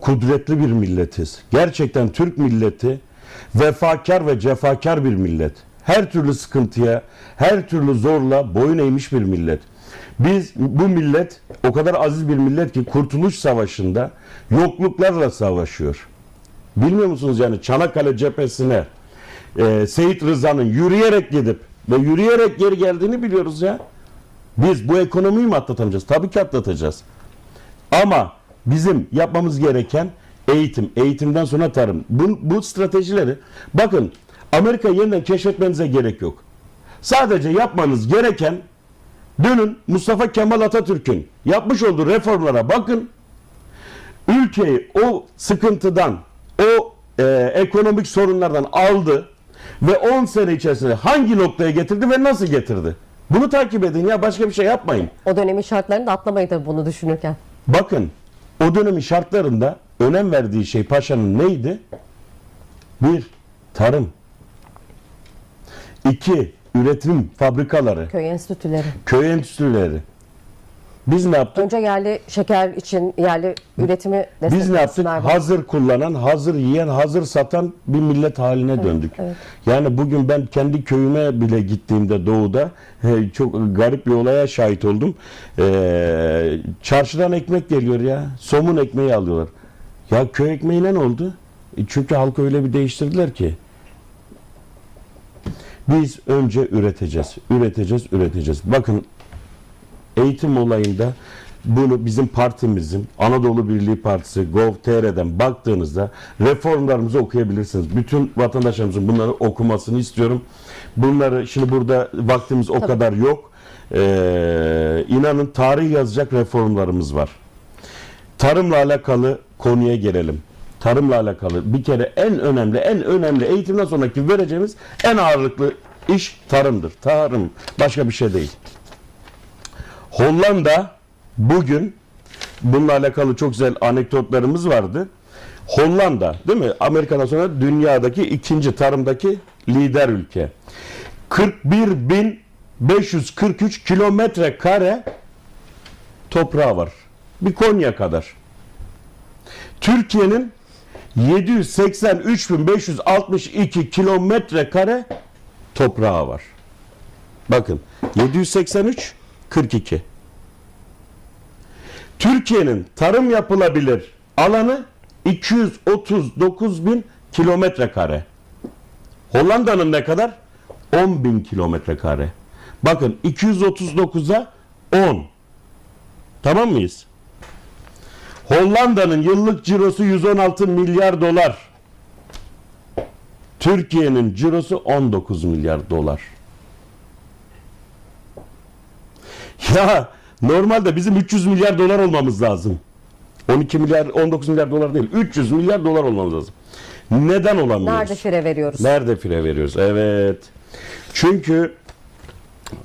kudretli bir milletiz. Gerçekten Türk milleti vefakar ve cefakar bir millet. Her türlü sıkıntıya, her türlü zorla boyun eğmiş bir millet. Biz bu millet o kadar aziz bir millet ki Kurtuluş Savaşı'nda yokluklarla savaşıyor. Bilmiyor musunuz yani Çanakkale cephesine e, Seyit Rıza'nın yürüyerek gidip ve yürüyerek geri geldiğini biliyoruz ya. Biz bu ekonomiyi mi atlatamayacağız? Tabii ki atlatacağız. Ama bizim yapmamız gereken eğitim, eğitimden sonra tarım. Bu, bu stratejileri bakın Amerika yeniden keşfetmenize gerek yok. Sadece yapmanız gereken dönün Mustafa Kemal Atatürk'ün yapmış olduğu reformlara bakın. Ülkeyi o sıkıntıdan, o e, ekonomik sorunlardan aldı ve 10 sene içerisinde hangi noktaya getirdi ve nasıl getirdi? Bunu takip edin ya başka bir şey yapmayın. O dönemin şartlarını da atlamayın tabii bunu düşünürken. Bakın o dönemin şartlarında önem verdiği şey paşanın neydi? Bir, tarım. İki, üretim fabrikaları, Köy enstitüleri. köy endüstrileri. Biz ne yaptık? Önce yerli şeker için yerli üretimi Biz ne yaptık? desteklesinler. Hazır kullanan, hazır yiyen, hazır satan bir millet haline döndük. evet. Yani bugün ben kendi köyüme bile gittiğimde doğuda çok garip bir olaya şahit oldum. E, çarşıdan ekmek geliyor ya. Somun ekmeği alıyorlar. Ya köy ekmeğine ne oldu? E, çünkü halkı öyle bir değiştirdiler ki. Biz önce üreteceğiz, üreteceğiz, üreteceğiz. Bakın eğitim olayında bunu bizim partimizin Anadolu Birliği Partisi Gov.tr'den baktığınızda reformlarımızı okuyabilirsiniz. Bütün vatandaşlarımızın bunları okumasını istiyorum. Bunları şimdi burada vaktimiz o kadar yok. Ee, inanın tarih yazacak reformlarımız var. Tarımla alakalı konuya gelelim. Tarımla alakalı bir kere en önemli, en önemli eğitimden sonraki vereceğimiz en ağırlıklı iş tarımdır. Tarım. Başka bir şey değil. Hollanda bugün bununla alakalı çok güzel anekdotlarımız vardı. Hollanda değil mi? Amerika'dan sonra dünyadaki ikinci tarımdaki lider ülke. 41.543 kilometre kare toprağı var. Bir Konya kadar. Türkiye'nin 783.562 kilometre kare toprağı var. Bakın 783 42. Türkiye'nin tarım yapılabilir alanı 239 bin kilometre kare. Hollanda'nın ne kadar? 10 bin kilometre kare. Bakın 239'a 10. Tamam mıyız? Hollanda'nın yıllık cirosu 116 milyar dolar. Türkiye'nin cirosu 19 milyar dolar. Ya normalde bizim 300 milyar dolar olmamız lazım. 12 milyar, 19 milyar dolar değil. 300 milyar dolar olmamız lazım. Neden olamıyoruz? Nerede fire veriyoruz? Nerede fire veriyoruz? Evet. Çünkü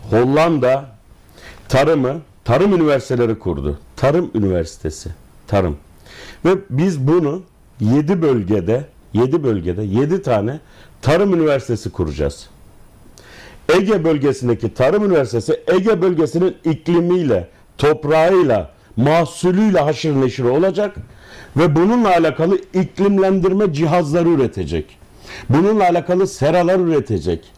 Hollanda tarımı, tarım üniversiteleri kurdu. Tarım üniversitesi. Tarım. Ve biz bunu 7 bölgede, 7 bölgede 7 tane tarım üniversitesi kuracağız. Ege bölgesindeki Tarım Üniversitesi Ege bölgesinin iklimiyle, toprağıyla, mahsulüyle haşır neşir olacak ve bununla alakalı iklimlendirme cihazları üretecek. Bununla alakalı seralar üretecek.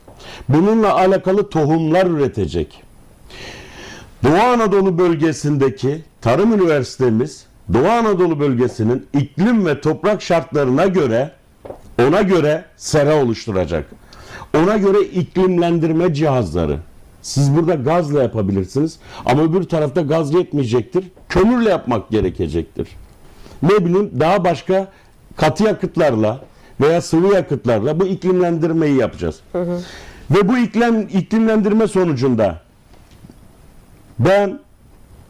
Bununla alakalı tohumlar üretecek. Doğu Anadolu bölgesindeki Tarım Üniversitemiz Doğu Anadolu bölgesinin iklim ve toprak şartlarına göre ona göre sera oluşturacak. Ona göre iklimlendirme cihazları. Siz burada gazla yapabilirsiniz ama öbür tarafta gaz yetmeyecektir. Kömürle yapmak gerekecektir. Ne bileyim daha başka katı yakıtlarla veya sıvı yakıtlarla bu iklimlendirmeyi yapacağız. Ve bu iklim, iklimlendirme sonucunda ben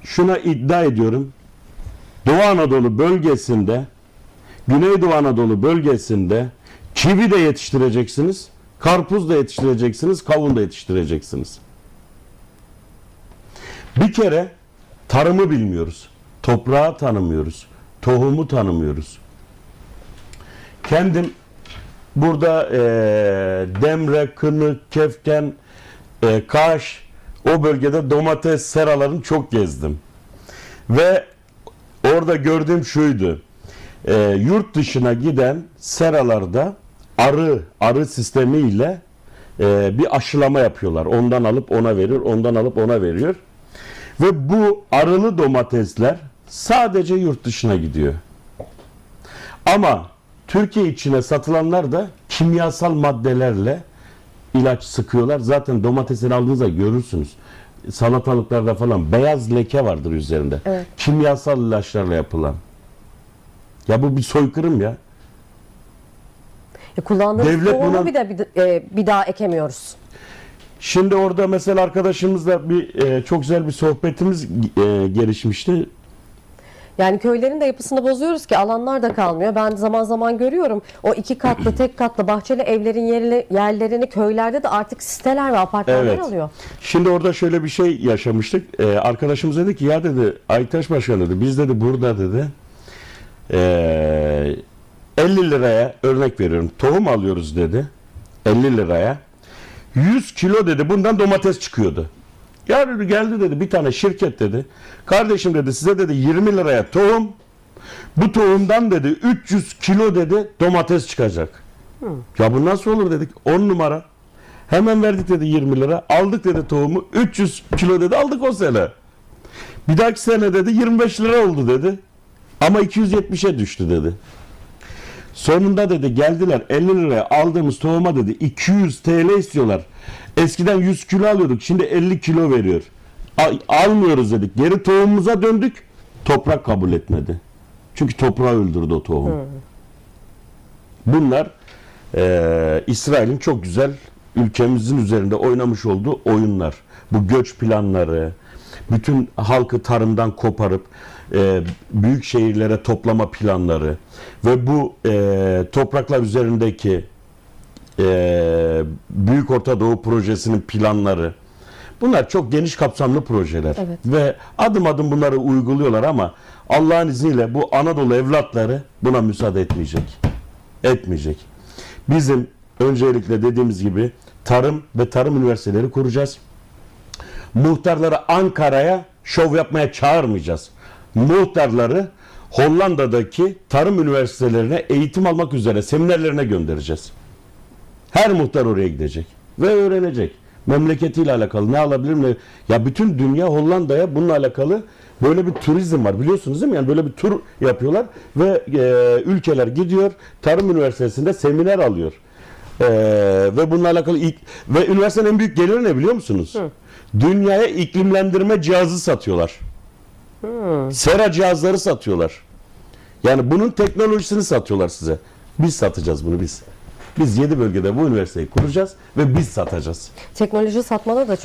şuna iddia ediyorum. Doğu Anadolu bölgesinde, Güneydoğu Anadolu bölgesinde kivi de yetiştireceksiniz, karpuz da yetiştireceksiniz, kavun da yetiştireceksiniz. Bir kere tarımı bilmiyoruz. Toprağı tanımıyoruz. Tohumu tanımıyoruz. Kendim burada eee, Demre, Kınık, Kefken, eee, Kaş o bölgede domates seralarını çok gezdim. Ve orada gördüğüm şuydu. e, yurt dışına giden seralarda arı arı sistemiyle e, bir aşılama yapıyorlar. Ondan alıp ona veriyor, ondan alıp ona veriyor. Ve bu arılı domatesler sadece yurt dışına gidiyor. Ama Türkiye içine satılanlar da kimyasal maddelerle ilaç sıkıyorlar. Zaten domatesini aldığınızda görürsünüz. Salatalıklarda falan beyaz leke vardır üzerinde. Evet. Kimyasal ilaçlarla yapılan. Ya bu bir soykırım ya. E, kullandığımız Devlet tohumu buna- bir de bir, e, bir daha ekemiyoruz. Şimdi orada mesela arkadaşımızla bir e, çok güzel bir sohbetimiz e, gelişmişti. Yani köylerin de yapısını bozuyoruz ki alanlar da kalmıyor. Ben zaman zaman görüyorum o iki katlı, tek katlı bahçeli evlerin yerli, yerlerini köylerde de artık siteler ve apartmanlar Evet. alıyor. Şimdi orada şöyle bir şey yaşamıştık. Ee, arkadaşımız dedi ki ya dedi Aytaş Başkan dedi biz dedi burada dedi ee, 50 liraya örnek veriyorum tohum alıyoruz dedi 50 liraya 100 kilo dedi bundan domates çıkıyordu. Ya dedi geldi dedi bir tane şirket dedi. Kardeşim dedi size dedi 20 liraya tohum bu tohumdan dedi 300 kilo dedi domates çıkacak. Ya bu nasıl olur dedik 10 numara. Hemen verdik dedi 20 lira. Aldık dedi tohumu. 300 kilo dedi aldık o sene. Bir dahaki sene dedi 25 lira oldu dedi. Ama 270'e düştü dedi. Sonunda dedi geldiler 50 liraya aldığımız tohuma dedi 200 TL istiyorlar. Eskiden 100 kilo alıyorduk şimdi 50 kilo veriyor. Al- almıyoruz dedik. Geri tohumumuza döndük. Toprak kabul etmedi. Çünkü toprağı öldürdü o tohum. Bunlar eee, İsrail'in çok güzel ülkemizin üzerinde oynamış olduğu oyunlar. Bu göç planları, bütün halkı tarımdan koparıp eee, büyük şehirlere toplama planları ve bu eee, topraklar üzerindeki eee, Büyük Orta Doğu Projesi'nin planları. Bunlar çok geniş kapsamlı projeler Evet. ve adım adım bunları uyguluyorlar ama Allah'ın izniyle bu Anadolu evlatları buna müsaade etmeyecek etmeyecek. Bizim öncelikle dediğimiz gibi tarım ve tarım üniversiteleri kuracağız. Muhtarları Ankara'ya şov yapmaya çağırmayacağız. Muhtarları Hollanda'daki tarım üniversitelerine eğitim almak üzere seminerlerine göndereceğiz. Her muhtar oraya gidecek ve öğrenecek. Memleketiyle alakalı ne alabilir ne ya bütün dünya Hollanda'ya bununla alakalı böyle bir turizm var biliyorsunuz değil mi? Yani böyle bir tur yapıyorlar ve e, ülkeler gidiyor tarım üniversitesinde seminer alıyor. E, ve bununla alakalı ilk ve üniversitenin en büyük geliri ne biliyor musunuz? Dünyaya iklimlendirme cihazı satıyorlar. Sera cihazları satıyorlar. Yani bunun teknolojisini satıyorlar size. Biz satacağız bunu biz. Biz 7 bölgede bu üniversiteyi kuracağız ve biz satacağız. Teknoloji satmada da